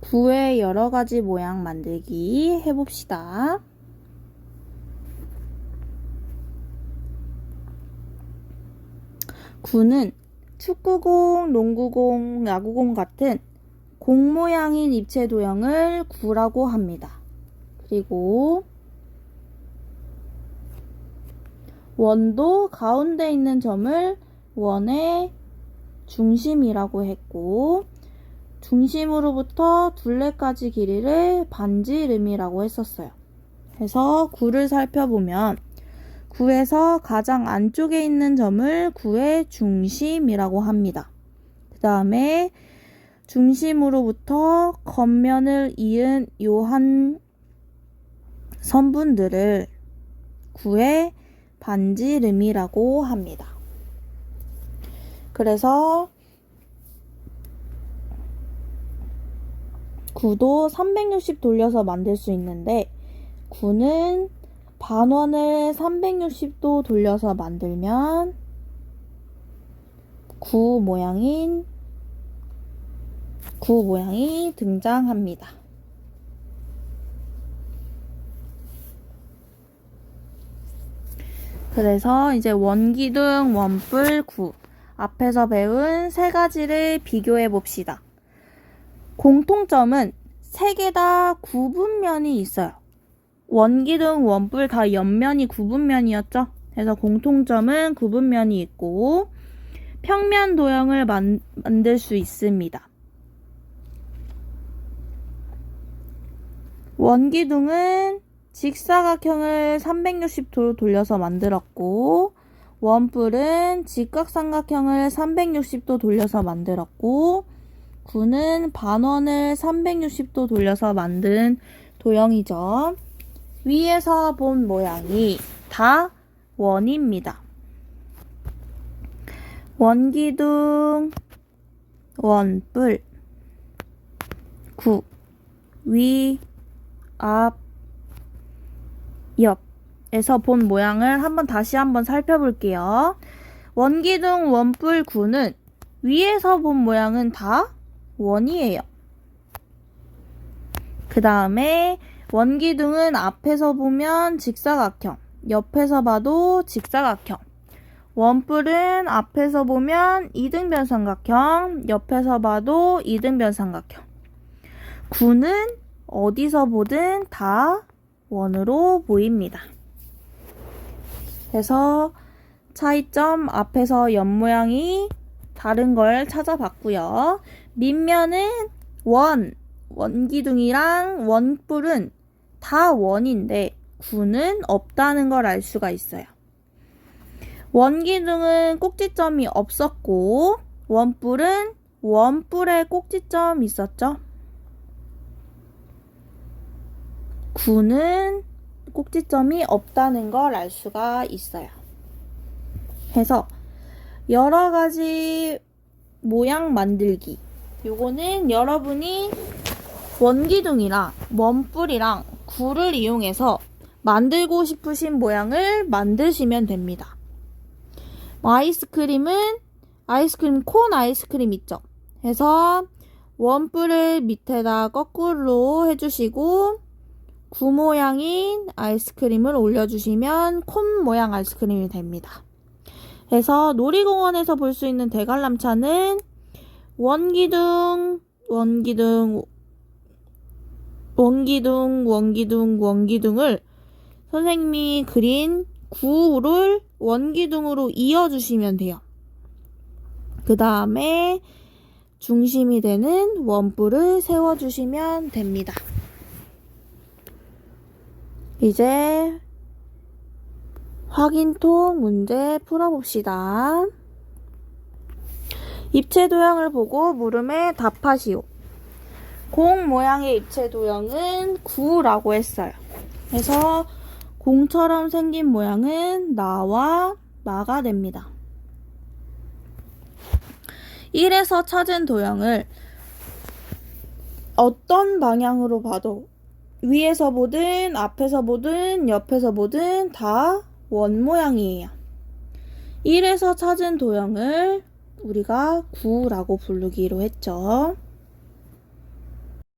구의 여러 가지 모양 만들기 해봅시다. 구는 축구공, 농구공, 야구공 같은 공 모양인 입체 도형을 구라고 합니다. 그리고 원도 가운데 있는 점을 원의 중심이라고 했고 중심으로부터 둘레까지 길이를 반지름이라고 했었어요. 그래서 구를 살펴보면 구에서 가장 안쪽에 있는 점을 구의 중심이라고 합니다. 그 다음에 중심으로부터 겉면을 이은 요한 선분들을 구의 반지름이라고 합니다. 그래서 구도 360 돌려서 만들 수 있는데 구는 반원을 360도 돌려서 만들면 구 모양인 구 모양이 등장합니다. 그래서 이제 원기둥, 원뿔, 구 앞에서 배운 세 가지를 비교해 봅시다. 공통점은 세 개 다 구분면이 있어요. 원기둥, 원뿔 다 옆면이 구분면이었죠. 그래서 공통점은 구분면이 있고 평면 도형을 만, 만들 수 있습니다. 원기둥은 직사각형을 360도로 돌려서 만들었고 원뿔은 직각삼각형을 360도 돌려서 만들었고 구는 반원을 360도 돌려서 만든 도형이죠. 위에서 본 모양이 다 원입니다. 원기둥, 원뿔, 구, 위, 앞, 옆에서 본 모양을 한번 다시 한번 살펴볼게요. 원기둥, 원뿔, 구는 위에서 본 모양은 다 원이에요. 그 다음에 원기둥은 앞에서 보면 직사각형, 옆에서 봐도 직사각형. 원뿔은 앞에서 보면 이등변 삼각형, 옆에서 봐도 이등변 삼각형. 구는 어디서 보든 다 원으로 보입니다. 그래서 차이점 앞에서 옆 모양이 다른 걸 찾아봤고요. 밑면은 원, 원기둥이랑 원뿔은 다 원인데 구는 없다는 걸 알 수가 있어요. 원기둥은 꼭지점이 없었고 원뿔은 원뿔에 꼭지점 있었죠. 구는 꼭지점이 없다는 걸 알 수가 있어요. 해서 여러 가지 모양 만들기. 요거는 여러분이 원기둥이랑 원뿔이랑 구를 이용해서 만들고 싶으신 모양을 만드시면 됩니다. 아이스크림은 아이스크림 콘 아이스크림 있죠? 해서 원뿔을 밑에다 거꾸로 해주시고 구 모양인 아이스크림을 올려주시면 콘 모양 아이스크림이 됩니다. 그래서 놀이공원에서 볼 수 있는 대관람차는 원기둥, 원기둥, 원기둥, 원기둥, 원기둥을 선생님이 그린 구를 원기둥으로 이어주시면 돼요. 그 다음에 중심이 되는 원뿔을 세워주시면 됩니다. 이제 확인통 문제 풀어봅시다. 입체 도형을 보고 물음에 답하시오. 공 모양의 입체 도형은 9라고 했어요. 그래서 공처럼 생긴 모양은 나와 나가 됩니다. 1에서 찾은 도형을 어떤 방향으로 봐도 위에서 보든 앞에서 보든 옆에서 보든 다 원 모양이에요. 1에서 찾은 도형을 우리가 9라고 부르기로 했죠.